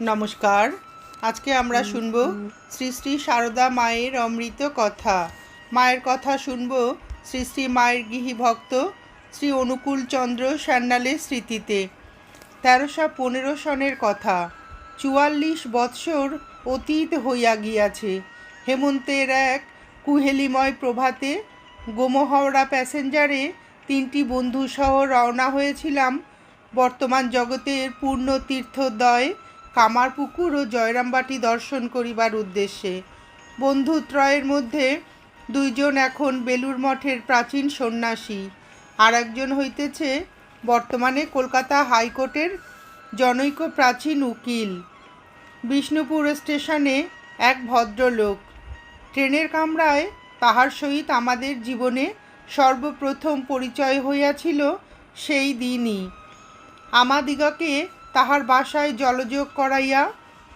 নমস্কার। আজকে আমরা শুনব শ্রী শ্রী সারদা মায়ের অমৃত কথা। মায়ের কথা শুনব শ্রী শ্রী মায়ের গৃহী ভক্ত শ্রী অনুকূল চন্দ্র স্যান্ডালের স্মৃতিতে। তেরোশো পনেরো সনের কথা চুয়াল্লিশ বৎসর অতীত হইয়া গিয়াছে। হেমন্তের এক কুহেলিময় প্রভাতে গোমহওড়া প্যাসেঞ্জারে তিনটি বন্ধুসহ রওনা হয়েছিলাম। বর্তমান জগতের পূর্ণ তীর্থোদয় কামারপুকুর ও জয়রামবাটি দর্শন করিবার উদ্দেশ্যে। বন্ধুত্রয়ের মধ্যে দুইজন এখন বেলুর মঠের প্রাচীন সন্ন্যাসী। আর একজন হইতেছে বর্তমানে কলকাতা হাইকোর্টের জনৈক প্রাচীন উকিল। বিষ্ণুপুর স্টেশনে এক ভদ্রলোক। ট্রেনের কামরায় তাহার সহিত আমাদের জীবনে সর্বপ্রথম পরিচয় হইয়াছিল সেই দিনই। আমাদিগকে তাহার বাসায় জলযোগ করাইয়া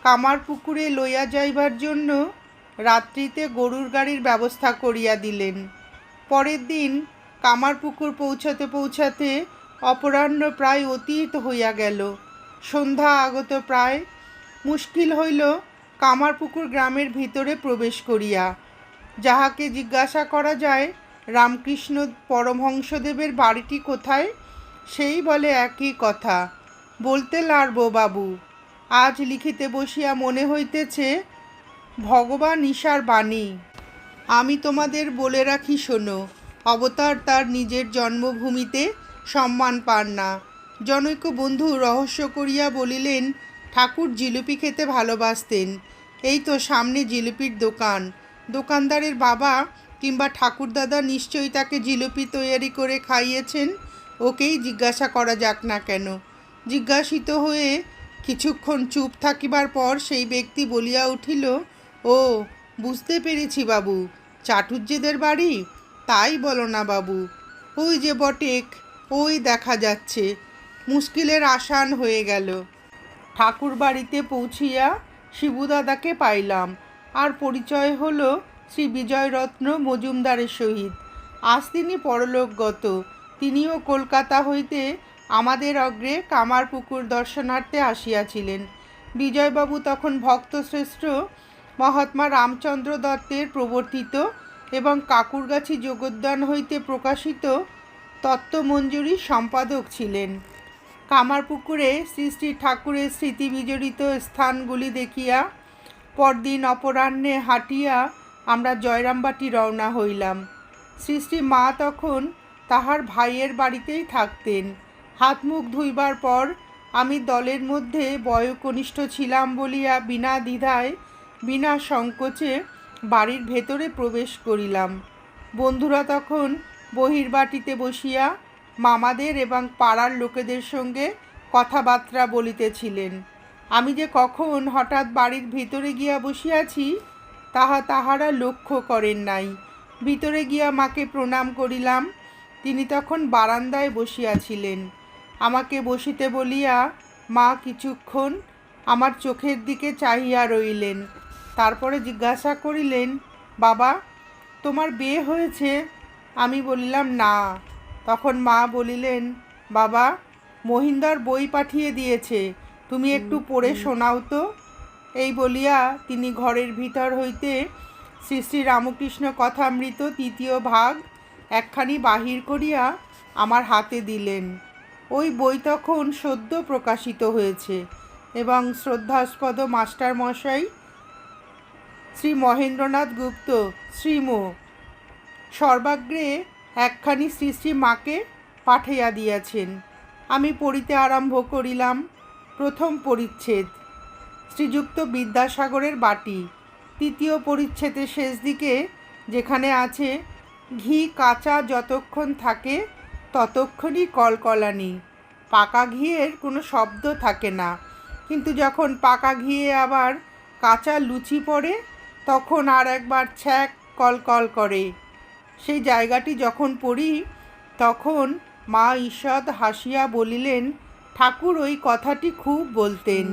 কামার পুকুরে লইয়া যাইবার জন্য রাত্রিতে গরুর গাড়ির ব্যবস্থা করিয়া দিলেন। পরের দিন কামার পুকুর পৌঁছাতে পৌঁছাতে অপরাহ্ন প্রায় অতীত হইয়া গেল। সন্ধ্যা আগত প্রায়। মুশকিল হইল কামারপুকুর গ্রামের ভিতরে প্রবেশ করিয়া। যাহাকে জিজ্ঞাসা করা যায়, রামকৃষ্ণ পরমহংসদেবের বাড়িটি কোথায়? সেই বলে একই কথা। বলতে লারবো বাবু। আজ লিখিতে বসিয়া মনে হইতেছে, ভগবান ঈশার বাণী। আমি তোমাদের বলে রাখি শোনো, অবতার তার নিজের জন্মভূমিতে সম্মান পান না। জনৈক বন্ধু রহস্য করিয়া বলিলেন, ঠাকুর জিলিপি খেতে ভালোবাসতেন। এই তো সামনে জিলিপির দোকান। দোকানদারের বাবা কিংবা ঠাকুরদাদা নিশ্চয়ই তাকে জিলিপি তৈয়ারি করে খাইয়েছেন, ওকেই জিজ্ঞাসা করা যাক না কেন। জিজ্ঞাসিত হয়ে কিছুক্ষণ চুপ থাকিবার পর সেই ব্যক্তি বলিয়া উঠিল, ও, বুঝতে পেরেছি বাবু চাটুর্যেদের বাড়ি? তাই বলো না বাবু, ওই যে বটেক, ওই দেখা যাচ্ছে, মুশকিলের আসান হয়ে গেল। ঠাকুর বাড়িতে পৌঁছিয়া শিবুদাদাকে পাইলাম, আর পরিচয় হলো শ্রী বিজয়রত্ন মজুমদারের সহিত। আজ তিনি পরলোকগত, তিনিও কলকাতা হইতে আমাদের অগ্রে কামারপুকুর দর্শনার্থে আসিয়াছিলেন। বিজয়বাবু তখন ভক্তশ্রেষ্ঠ মহাত্মা রামচন্দ্র দত্তের প্রবর্তিত এবং কাকুরগাছি যোগোদ্যান হইতে প্রকাশিত তত্ত্বমঞ্জুরি সম্পাদক ছিলেন। কামারপুকুরে শ্রী শ্রী ঠাকুরের স্মৃতি বিজড়িত স্থানগুলি দেখিয়া পরদিন অপরাহ্নে হাঁটিয়া আমরা জয়রামবাটি রওনা হইলাম। শ্রী শ্রী মা তখন তাহার ভাইয়ের বাড়িতেই থাকতেন। হাত মুখ ধুইবার পর আমি দলের মধ্যে বয়োকনিষ্ঠ ছিলাম বলিয়া বিনা দ্বিধায়, বিনা সংকোচে বাড়ির ভেতরে প্রবেশ করিলাম। বন্ধুরা তখন বহির্বাটিতে বসিয়া মামাদের এবং পাড়ার লোকেদের সঙ্গে কথাবার্তা বলিতেছিলেন। আমি যে কখন হঠাৎ বাড়ির ভিতরে গিয়া বসিয়াছি, তাহা তাহারা লক্ষ্য করেন নাই। ভিতরে গিয়া মাকে প্রণাম করিলাম। তিনি তখন বারান্দায় বসিয়াছিলেন। আমাকে বসিতে বলিয়া মা কিছুক্ষণ আমার চোখের দিকে চাহিয়া রইলেন। তারপরে জিজ্ঞাসা করিলেন বাবা তোমার বিয়ে হয়েছে? আমি বলিলাম না। তখন মা বলিলেন বাবা মহিন্দার বই পাঠিয়ে দিয়েছে তুমি একটু পড়ে শোনাও তো। এই বলিয়া তিনি ঘরের ভিতর হইতে শ্রী শ্রী রামকৃষ্ণ কথামৃত তৃতীয় ভাগ একখানি বাহির করিয়া আমার হাতে দিলেন। ওই বই তখন সদ্য প্রকাশিত হয়েছে এবং শ্রদ্ধাস্পদ মাস্টার মশাই শ্রী মহেন্দ্রনাথ গুপ্ত, শ্রীম, সর্বাগ্রে একখানি শ্রী শ্রী মাকে পাঠাইয়া দিয়াছেন। আমি পড়িতে আরম্ভ করিলাম প্রথম পরিচ্ছেদ, শ্রীযুক্ত বিদ্যাসাগরের বাটি। তৃতীয় পরিচ্ছেদের শেষ দিকে যেখানে আছে, ঘি কাঁচা যতক্ষণ থাকে ততক্ষণই কলকলানি পাকা ঘিয়ের কোনো শব্দ থাকে না। কিন্তু যখন পাকা ঘিয়ে আবার কাঁচা লুচি পড়ে, তখন আর একবার ছ্যাক কলকল করে। সেই জায়গাটি যখন পড়ি, তখন মা ঈষৎ হাসিয়া বলিলেন, ঠাকুর, ওই কথাটি খুব বলতেন।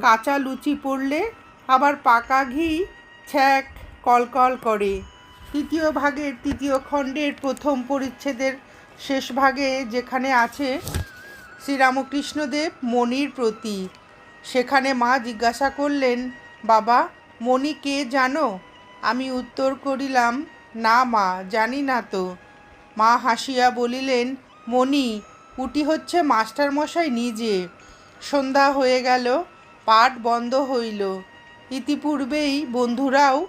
কাঁচা লুচি পড়লে আবার পাকা ঘি ছ্যাক কলকল করে। তৃতীয় ভাগের, তৃতীয় খণ্ডের প্রথম পরিচ্ছেদের শেষ ভাগে যেখানে আছে শ্রীরামকৃষ্ণদেব মনির প্রতি। সেখানে মা জিজ্ঞাসা করলেন, বাবা, মণি কে জানো? আমি উত্তর করিলাম, না মা, জানি না তো। মা হাসিয়া বলিলেন, মণি উটি হচ্ছে মাস্টারমশাই নিজে। সন্ধ্যা হয়ে গেল, পাঠ বন্ধ হইল। ইতিপূর্বেই বন্ধুরাও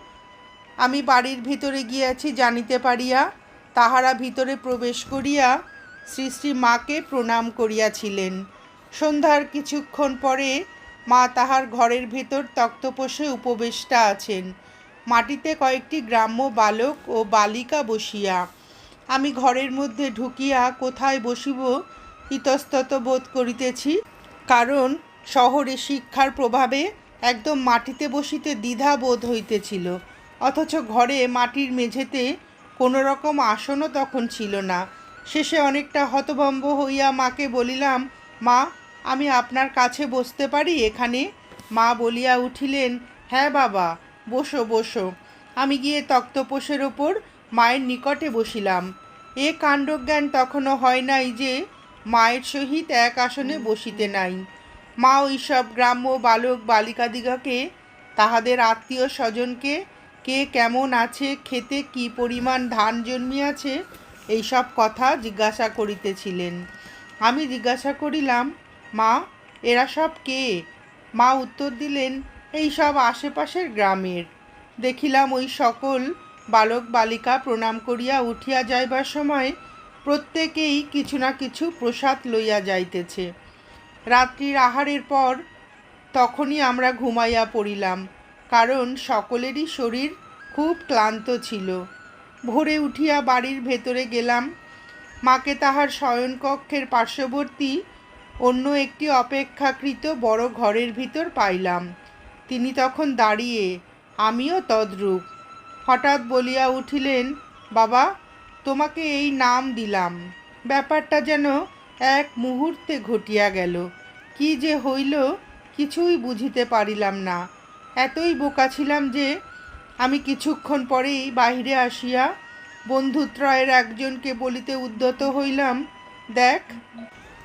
আমি বাড়ির ভিতরে গিয়াছি, জানিতে পারিয়া তাহারা ভিতরে প্রবেশ করিয়া শ্রী শ্রী মাকে প্রণাম করিয়াছিলেন। সন্ধ্যার কিছুক্ষণ পরে মা তাহার ঘরের ভেতর তক্তপোষে উপবেষ্টা আছেন। মাটিতে কয়েকটি গ্রাম্য বালক ও বালিকা বসিয়া। আমি ঘরের মধ্যে ঢুকিয়া কোথায় বসিব ইতস্তত বোধ করিতেছি, কারণ শহরে শিক্ষার প্রভাবে একদম মাটিতে বসিতে দ্বিধা বোধ হইতেছিল, অথচ ঘরে মাটির মেঝেতে কোনো রকম আসনও তখন ছিল না। শেষে অনেকটা হতভম্ব হইয়া মাকে বলিলাম, মা, আমি আপনার কাছে বসতে পারি এখানে? মা বলিয়া উঠিলেন হ্যাঁ বাবা, বসো বসো। আমি গিয়ে তক্তপোষের ওপর মায়ের নিকটে বসিলাম। এ কাণ্ডজ্ঞান তখনও হয় নাই যে মায়ের সহিত এক আসনে বসিতে নাই। মা ওইসব গ্রাম্য বালক, বালিকাদিগকে, তাহাদের আত্মীয় স্বজনকে কে কেমন আছে, খেতে কি পরিমাণ ধান জন্মিয়াছে, এইসব কথা জিজ্ঞাসা করিতেছিলেন। আমি জিজ্ঞাসা করিলাম, মা, এরা সব কে? মা উত্তর দিলেন, এই সব আশেপাশের গ্রামের। দেখিলাম ওই সকল বালক বালিকা প্রণাম করিয়া উঠিয়া যাইবার সময় প্রত্যেকেই কিছু না কিছু প্রসাদ লইয়া যাইতেছে। রাত্রির আহারের পর তখনই আমরা ঘুমাইয়া পড়িলাম। কারণ সকলেরই শরীর খুব ক্লান্ত ছিল। ভোরে উঠিয়া বাড়ির ভেতরে গেলাম। মাকে তাহার শয়নকক্ষের পার্শ্ববর্তী অন্য একটি অপেক্ষাকৃত বড় ঘরের ভিতর পাইলাম। তিনি তখন দাঁড়িয়ে আমিও তদ্রূপ। হঠাৎ বলিয়া উঠিলেন, বাবা, তোমাকে এই নাম দিলাম। ব্যাপারটা যেন এক মুহূর্তে ঘটিয়া গেল। কি যে হইল কিছুই বুঝিতে পারিলাম না। এতই বোকা ছিলাম যে আমি কিছুক্ষণ পরেই বাহিরে আসিয়া বন্ধুত্রয়ের একজনকে বলিতে উদ্যত হইলাম, দেখ,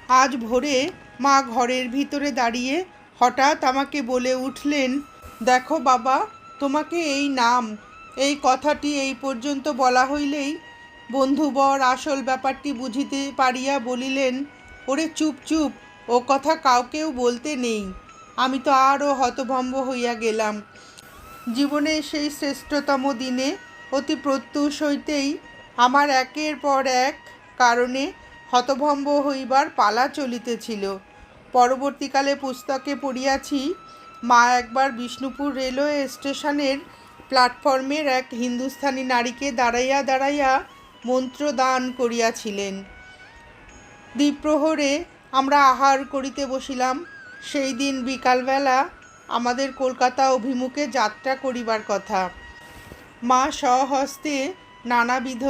আজ ভোরে মা ঘরের ভিতরে দাঁড়িয়ে হঠাৎ আমাকে বলে উঠলেন, দেখো বাবা, তোমাকে এই নাম, এই কথাটি এই পর্যন্ত বলা হইলেই বন্ধুবর আসল ব্যাপারটি বুঝিতে পারিয়া বলিলেন, ওরে চুপ চুপ, ও কথা কাউকেও বলতে নেই। আমি তো আরও হতভম্ব হইয়া গেলাম। জীবনে সেই শ্রেষ্ঠতম দিনে অতি প্রত্যুষ হইতেই আমার একের পর এক কারণে হতভম্ব হইবার পালা চলিতেছিল। পরবর্তীকালে পুস্তকে পড়িয়াছি, মা একবার বিষ্ণুপুর রেলওয়ে স্টেশনের প্ল্যাটফর্মের এক হিন্দুস্থানি নারীকে দাঁড়াইয়া দাঁড়াইয়া মন্ত্র দান করিয়াছিলেন। দ্বিপ্রহরে আমরা আহার করিতে বসিলাম সেই দিন বিকালবেলা আমাদের কলকাতা অভিমুখে যাত্রা করিবার কথা। মা স্বহস্তে নানাবিধ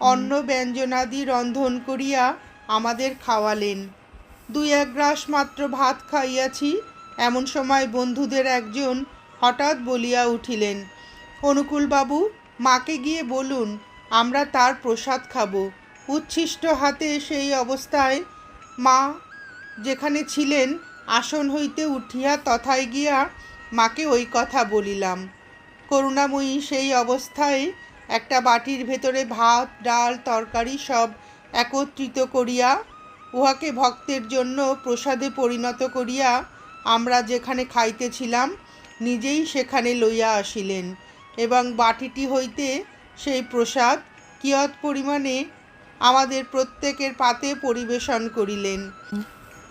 অন্ন ব্যঞ্জনাদি রন্ধন করিয়া আমাদের খাওয়ালেন। দুই এক গ্রাস মাত্র ভাত খাইয়াছি এমন সময় বন্ধুদের একজন হঠাৎ বলিয়া উঠিলেন অনুকূলবাবু মাকে গিয়ে বলুন আমরা তার প্রসাদ খাব। উচ্ছিষ্ট হাতে সেই অবস্থায় মা যেখানে ছিলেন আসন হইতে উঠিয়া তথায় গিয়া মাকে ওই কথা বলিলাম। করুণাময়ী সেই অবস্থায় একটা বাটির ভেতরে ভাত, ডাল, তরকারি সব একত্রিত করিয়া উহাকে ভক্তের জন্য প্রসাদে পরিণত করিয়া আমরা যেখানে খাইতেছিলাম নিজেই সেখানে লইয়া আসিলেন এবং বাটিটি হইতে সেই প্রসাদ কিয়ৎ পরিমাণে আমাদের প্রত্যেকের পাতে পরিবেশন করিলেন।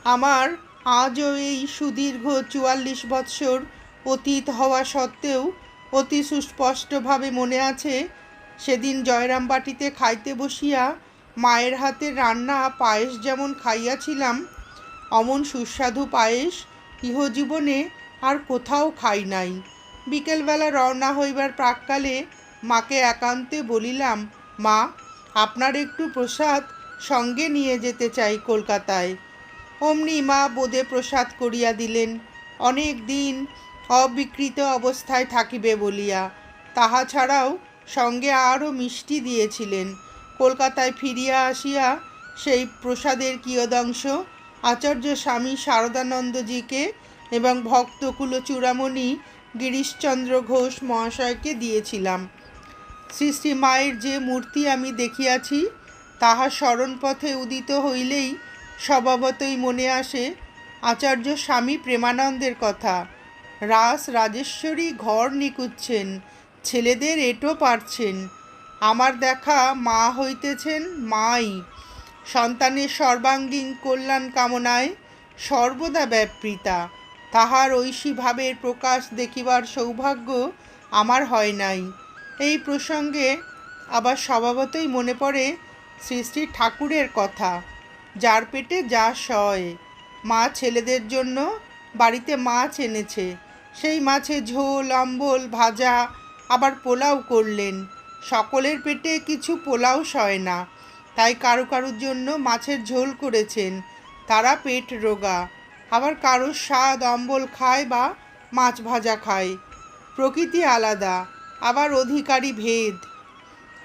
আমার আজও এই সুদীর্ঘ চুয়াল্লিশ বৎসর অতীত হওয়া সত্ত্বেও অতি সুস্পষ্টভাবে মনে আছে, সেদিন জয়রামবাটিতে খাইতে বসিয়া মায়ের হাতে রান্না পায়েস যেমন খাইয়াছিলাম, অমন সুস্বাদু পায়েস ইহজীবনে আর কোথাও খাই নাই। বিকেলবেলা রওনা হইবার প্রাককালে মাকে একান্তে বলিলাম, মা, আপনার একটু প্রসাদ সঙ্গে নিয়ে যেতে চাই কলকাতায়। অমনি মা বোধে প্রসাদ করিয়া দিলেন। অনেক দিন অবিকৃত অবস্থায় থাকিবে বলিয়া। তাহা ছাড়াও সঙ্গে আরও মিষ্টি দিয়েছিলেন। কলকাতায় ফিরিয়া আসিয়া সেই প্রসাদের কিয়দংশ আচার্য স্বামী শারদানন্দজিকে এবং ভক্তকুল চূড়ামণি গিরিশচন্দ্র ঘোষ মহাশয়কে দিয়েছিলাম। শ্রী শ্রী মায়ের যে মূর্তি আমি দেখিয়াছি, তাহা স্মরণপথে উদিত হইলেই স্বভাবতই মনে আসে আচার্য স্বামী প্রেমানন্দের কথা। রাস রাজেশ্বরী ঘর নিকুচ্ছেন, ছেলেদের এটো পারছেন, আমার দেখা মা হইতেছেন মাই। সন্তানের সর্বাঙ্গীন কল্যাণ কামনায় সর্বদা ব্যাপৃতা। তাহার ঐশী ভাবের প্রকাশ দেখিবার সৌভাগ্য আমার হয় নাই। এই প্রসঙ্গে আবার স্বভাবতই মনে পড়ে শ্রী শ্রী ঠাকুরের কথা। যার পেটে যা সয়। মা ছেলেদের জন্য বাড়িতে মাছ এনেছে। সেই মাছে ঝোল অম্বল ভাজা আবার পোলাও করলেন। সকলের পেটে কিছু পোলাও সয় না। তাই কারও কারোর জন্য মাছের ঝোল করেছেন। তারা পেট রোগা। আবার কারোর স্বাদ অম্বল খায় বা মাছ ভাজা খায়। প্রকৃতি আলাদা, আবার অধিকারী ভেদ।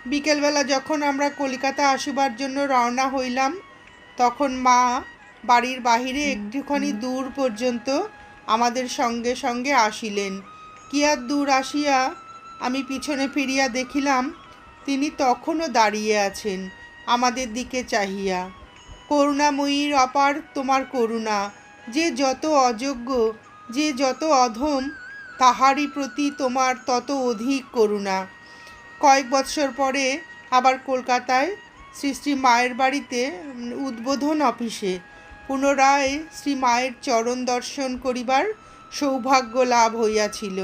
বিকেলবেলা যখন আমরা কলিকাতা আসিবার জন্য রওনা হইলাম তখন মা বাড়ির বাহিরে একটুখানি দূর পর্যন্ত আমাদের সঙ্গে সঙ্গে আসিলেন। কি আর দূর আসিয়া আমি পিছনে ফিরিয়া দেখিলাম, তিনি তখনও দাঁড়িয়ে আছেন আমাদের দিকে চাহিয়া। করুণাময়ীর অপার তোমার করুণা, যে যত অযোগ্য, যে যত অধম, তাহারই প্রতি তোমার তত অধিক করুণা। কয়েক বৎসর পরে আবার কলকাতায় শ্রী শ্রী মায়ের বাড়িতে উদ্বোধন অফিসে। পুনরায় শ্রী মায়ের চরণ দর্শন করিবার সৌভাগ্য লাভ হইয়াছিল।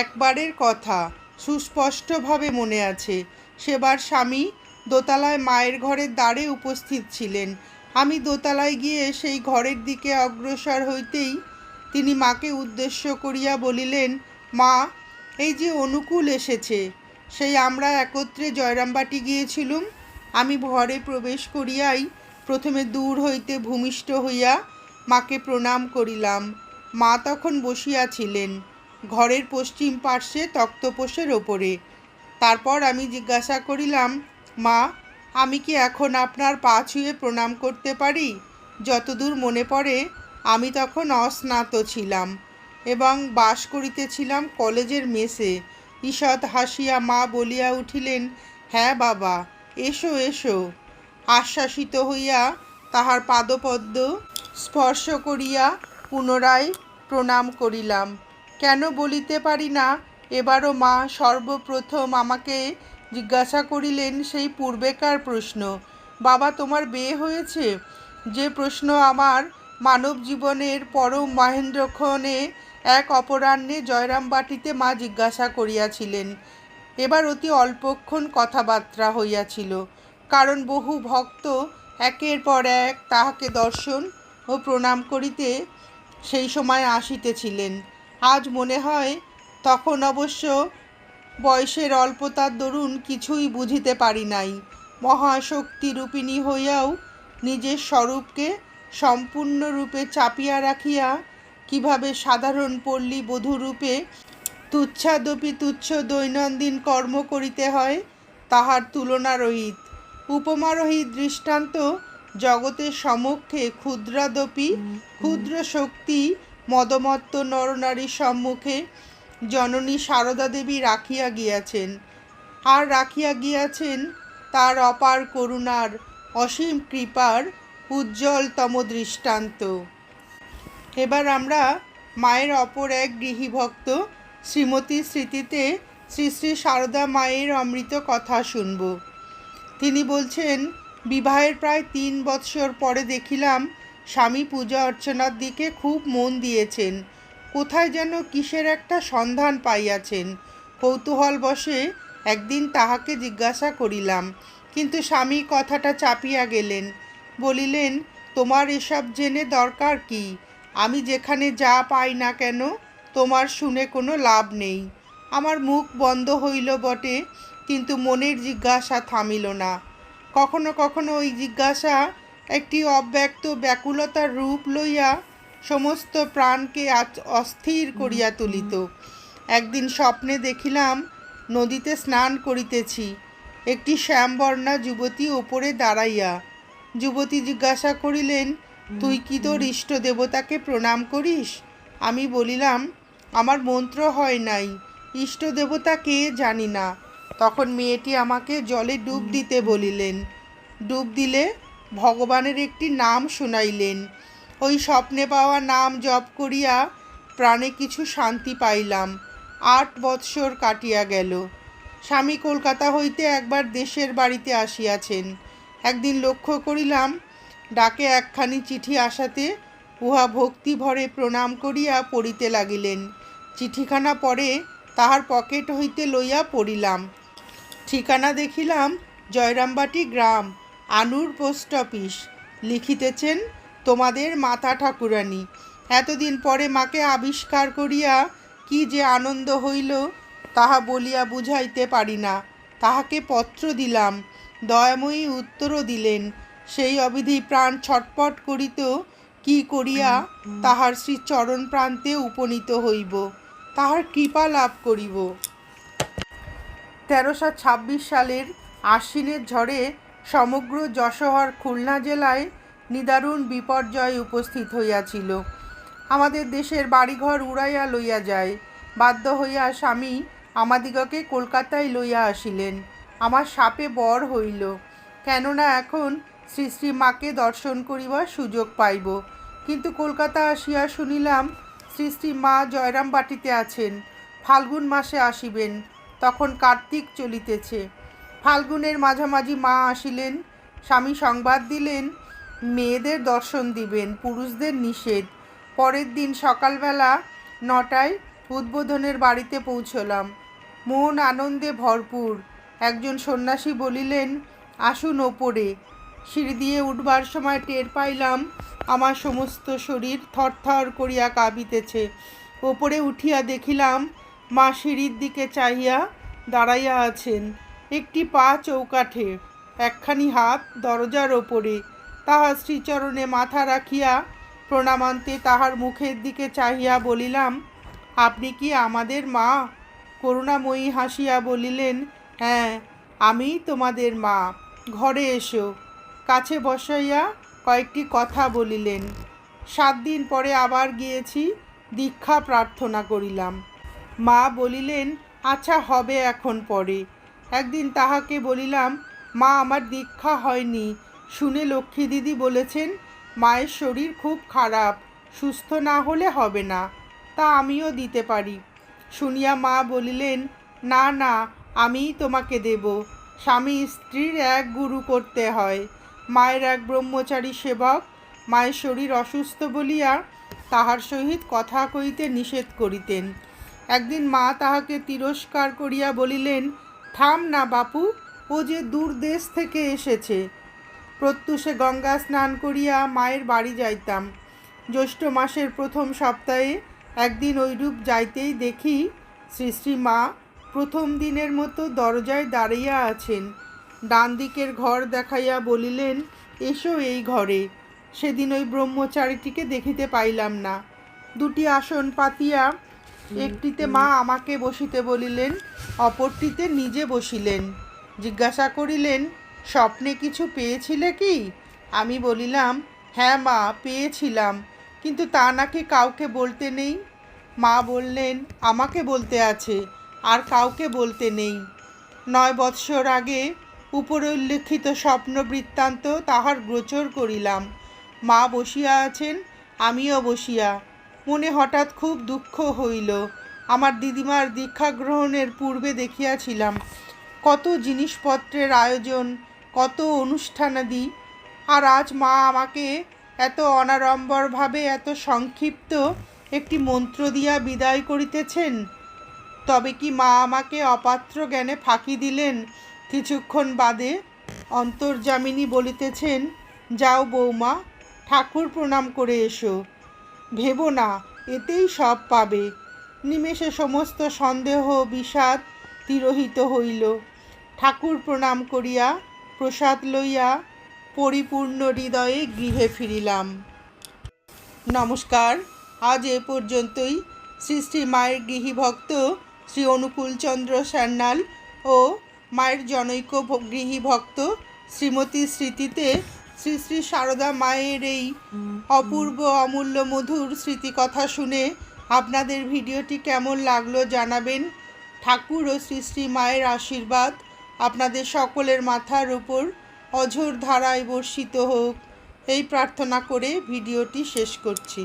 একবারের কথা সুস্পষ্টভাবে মনে আছে, সেবার স্বামী দোতলায় মায়ের ঘরের দ্বারে উপস্থিত ছিলেন। আমি দোতলায় গিয়ে সেই ঘরের দিকে অগ্রসর হইতেই তিনি মাকে উদ্দেশ্য করিয়া বলিলেন, মা, এই যে অনুকূল এসেছে। সেই আমরা একত্রে জয়রামবাটি গিয়েছিলুম আমি ঘরে প্রবেশ করিয়াই প্রথমে দূর হইতে ভূমিষ্ঠ হইয়া মাকে প্রণাম করিলাম। মা তখন বসিয়াছিলেন, ঘরের পশ্চিম পার্শ্বে তক্তপোষের ওপরে। তারপর আমি জিজ্ঞাসা করিলাম, মা, আমি কি এখন আপনার পা ছুঁয়ে প্রণাম করতে পারি? যতদূর মনে পড়ে, আমি তখন অস্নাত ছিলাম এবং বাস করিতেছিলাম কলেজের মেসে। ঈষৎ হাসিয়া মা বলিয়া উঠিলেন হ্যাঁ বাবা এসো এসো। আশ্বাসিত হইয়া তাহার পাদপদ্ম স্পর্শ করিয়া পুনরায় প্রণাম করিলাম। কেন বলিতে পারি না, এবারও মা সর্বপ্রথম আমাকে জিজ্ঞাসা করিলেন সেই পূর্বেকার প্রশ্ন। বাবা, তোমার বিয়ে হয়েছে? যে প্রশ্ন আমার মানব জীবনের পরম মহেন্দ্রক্ষণে এক অপরাহ্নে জয়রাম জয়রামবাটিতে মা জিজ্ঞাসা করিয়াছিলেন। এবার অতি অল্পক্ষণ কথাবার্তা হইয়াছিল, কারণ বহু ভক্ত একের পর এক তাহাকে দর্শন ও প্রণাম করিতে সেই সময় আসিতেছিলেন। আজ মনে হয় তখন অবশ্য বয়সের অল্পতার দরুন কিছুই বুঝিতে পারি নাই। মহাশক্তি রূপিণী হইয়াও নিজের স্বরূপকে সম্পূর্ণরূপে চাপিয়া রাখিয়া কীভাবে সাধারণ পল্লী বধূরূপে তুচ্ছাদপি তুচ্ছ দৈনন্দিন কর্ম করিতে হয়, তাহার তুলনা রহিত। উপমারহিত দৃষ্টান্ত জগতের সমক্ষে ক্ষুদ্রাদপি, ক্ষুদ্র শক্তি, মদমত্ত নরনারীর সম্মুখে জননী সারদা দেবী রাখিয়া গিয়াছেন। আর রাখিয়া গিয়াছেন তার অপার করুণার, অসীম কৃপার, উজ্জ্বলতম দৃষ্টান্ত। এবার আমরা মায়ের অপর এক গৃহীভক্ত শ্রীমতীর স্মৃতিতে শ্রী শ্রী সারদা মায়ের অমৃত কথা শুনব। তিনি বলছেন, বিবাহের প্রায় তিন বৎসর পরে দেখিলাম স্বামী পূজা অর্চনার দিকে খুব মন দিয়েছেন। কোথায় যেন কিসের একটা সন্ধান পাইয়াছেন। কৌতূহল বসে একদিন তাহাকে জিজ্ঞাসা করিলাম, কিন্তু স্বামী কথাটা চাপিয়া গেলেন, বলিলেন, তোমার এসব জেনে দরকার কি? আমি যেখানে যা পাই না কেন তোমার শুনে কোনো লাভ নেই। আমার মুখ বন্ধ হইল বটে, কিন্তু মনের জিজ্ঞাসা থামিল না। কখনো কখনো ওই জিজ্ঞাসা একটি অব্যক্ত ব্যাকুলতার রূপ লইয়া সমস্ত প্রাণকে অস্থির করিয়া তুলিত। একদিন স্বপ্নে দেখিলাম, নদীতে স্নান করিতেছি। একটি শ্যামবর্ণা যুবতী ওপরে দাঁড়াইয়া, যুবতী জিজ্ঞাসা করিলেন, তুই কি তোর ইষ্ট দেবতাকে প্রণাম করিস? আমি বলিলাম আমার মন্ত্র হয় নাই। ইষ্ট দেবতা কে জানি না। তখন মেয়েটি আমাকে জলে ডুব দিতে বলিলেন। ডুব দিলে ভগবানের একটি নাম শুনাইলেন। ওই স্বপ্নে পাওয়া নাম জপ করিয়া প্রাণে কিছু শান্তি পাইলাম। আট বৎসর কাটিয়া গেল। স্বামী কলকাতা হইতে একবার দেশের বাড়িতে আসিয়াছেন। একদিন লক্ষ্য করিলাম, ডাকে একখানি চিঠি আসাতে উহা ভক্তি ভরে প্রণাম করিয়া পড়িতে লাগিলেন। চিঠিখানা পরে তাহার পকেট হইতে লইয়া পড়িলাম। ঠিকানা দেখিলাম জয়রামবাটি গ্রাম, আনুর পোস্ট অফিস। লিখিতেছেন, তোমাদের মাতা ঠাকুরানী। এতদিন পরে মাকে আবিষ্কার করিয়া কি যে আনন্দ হইল তাহা বলিয়া বুঝাইতে পারি না। তাহাকে পত্র দিলাম, দয়াময়ী উত্তরও দিলেন, সেই অবিধি প্রাণ ছটপট করিত কি করিয়া তাহার শ্রী চরণ প্রান্তে উপনীত হইব? তাহার কৃপা লাভ করিব। তেরোশো ছাব্বিশ সালের আশ্বিনের ঝড়ে সমগ্র যশোহর খুলনা জেলায় নিদারুণ বিপর্যয় উপস্থিত হইয়াছিল। আমাদের দেশের বাড়িঘর উড়াইয়া লইয়া যায়। বাধ্য হইয়া স্বামী আমাদিগকে কলকাতায় লইয়া আসিলেন। আমার সাপে বর হইল। কেননা এখন শ্রী শ্রী মাকে দর্শন করিবার সুযোগ পাইব। কিন্তু কলকাতা আসিয়া শুনিলাম শ্রী শ্রী মা জয়রাম বাটিতে আছেন। ফাল্গুন মাসে আসিবেন, তখন কার্তিক চলিতেছে। ফাল্গুনের মাঝামাঝি মা আসিলেন, স্বামী সংবাদ দিলেন, মেয়েদের দর্শন দিবেন, পুরুষদের নিষেধ। পরের দিন সকালবেলা নটায় উদ্বোধনের বাড়িতে পৌঁছলাম। মন আনন্দে ভরপুর। একজন সন্ন্যাসী বলিলেন, আসুন ওপরে। সিঁড়ি দিয়ে উঠবার সময় টের পাইলাম আমার সমস্ত শরীর থরথর করিয়া কাঁপিতেছে। ওপরে উঠিয়া দেখিলাম মা সিঁড়ির দিকে চাহিয়া দাঁড়াইয়া আছেন। একটি পা চৌকাঠে, একখানি হাত দরজার ওপরে। তাহার শ্রীচরণে মাথা রাখিয়া প্রণামান্তে তাহার মুখের দিকে চাহিয়া বলিলাম, আপনি কি আমাদের মা? করুণাময়ী হাসিয়া বলিলেন হ্যাঁ আমি তোমাদের মা। ঘরে এসো। কাছে বসাইয়া কয়েকটি কথা বলিলেন। সাত দিন পরে আবার গিয়েছি, দীক্ষা প্রার্থনা করিলাম। মা বলিলেন আচ্ছা হবে এখন পরে। একদিন তাহাকে বলিলাম, মা, আমার দীক্ষা হয়নি। শুনে লক্ষ্মী দিদি বলেছেন, মায়ের শরীর খুব খারাপ, সুস্থ না হলে হবে না, তা আমিও দিতে পারি। শুনিয়া মা বলিলেন, না না, আমিই তোমাকে দেব। স্বামী স্ত্রীর এক গুরু করতে হয়। মায়ের এক ব্রহ্মচারী সেবক। মায়ের শরীর অসুস্থ বলিয়া তাহার সহিত কথা কইতে নিষেধ করিতেন। একদিন মা তাহাকে তিরস্কার করিয়া বলিলেন, থাম না বাপু, ও যে দূর দেশ থেকে এসেছে। প্রত্যুষে গঙ্গা স্নান করিয়া মায়ের বাড়ি যাইতাম। জ্যৈষ্ঠ মাসের প্রথম সপ্তাহে একদিন ঐরূপ যাইতেই দেখি শ্রী শ্রী মা প্রথম দিনের মতো দরজায় দাঁড়াইয়া আছেন। ডান দিকের ঘর দেখাইয়া বলিলেন, এসো এই ঘরে। সেদিন ওই ব্রহ্মচারীটিকে দেখিতে পাইলাম না। দুটি আসন পাতিয়া, একটিতে মা আমাকে বসিতে বলিলেন, অপরটিতে নিজে বসিলেন। জিজ্ঞাসা করিলেন, স্বপ্নে কিছু পেয়েছিলে কি? আমি বলিলাম হ্যাঁ মা, পেয়েছিলাম, কিন্তু তা নাকি কাউকে বলতে নেই। মা বললেন, আমাকে বলতে আছে, আর কাউকে বলতে নেই। নয় বৎসর আগে উপরে উল্লেখিত স্বপ্ন বৃত্তান্ত তাহার গোচর করিলাম। মা বসিয়া আছেন, আমিও বসিয়া। মনে হঠাৎ খুব দুঃখ হইল। আমার দিদিমার দীক্ষা গ্রহণের পূর্বে দেখিয়াছিলাম। কত জিনিসপত্রের আয়োজন, কত অনুষ্ঠানাদি। আর আজ মা আমাকে এত অনাড়ম্বরভাবে, এত সংক্ষিপ্ত একটি মন্ত্র দিয়া বিদায় করিতেছেন। তবে কি মা আমাকে অপাত্র জ্ঞানে ফাঁকি দিলেন? কিছুক্ষণ বাদে অন্তর্যামিনী বলিতেছেন, যাও বৌমা, ঠাকুর প্রণাম করে এসো। ভেবো না, এতেই সব পাবে। নিমেষে সমস্ত সন্দেহ বিষাদ তিরোহিত হইল। ঠাকুর প্রণাম করিয়া, প্রসাদ লইয়া পরিপূর্ণ হৃদয়ে গৃহে ফিরিলাম। নমস্কার, আজ এ পর্যন্তই। শ্রী শ্রী মায়ের গৃহী ভক্ত শ্রী অনুকূলচন্দ্র সান্যাল ও মায়ের জনৈক গৃহী ভক্ত শ্রীমতী স্মৃতিতে শ্রী শ্রী সারদা মায়ের এই অপূর্ব অমূল্য মধুর স্মৃতিকথা শুনে আপনাদের ভিডিওটি কেমন লাগল জানাবেন। ঠাকুর ও শ্রী শ্রী মায়ের আশীর্বাদ আপনাদের সকলের মাথার উপর অঝোর ধারায় বর্ষিত হোক। এই প্রার্থনা করে ভিডিওটি শেষ করছি।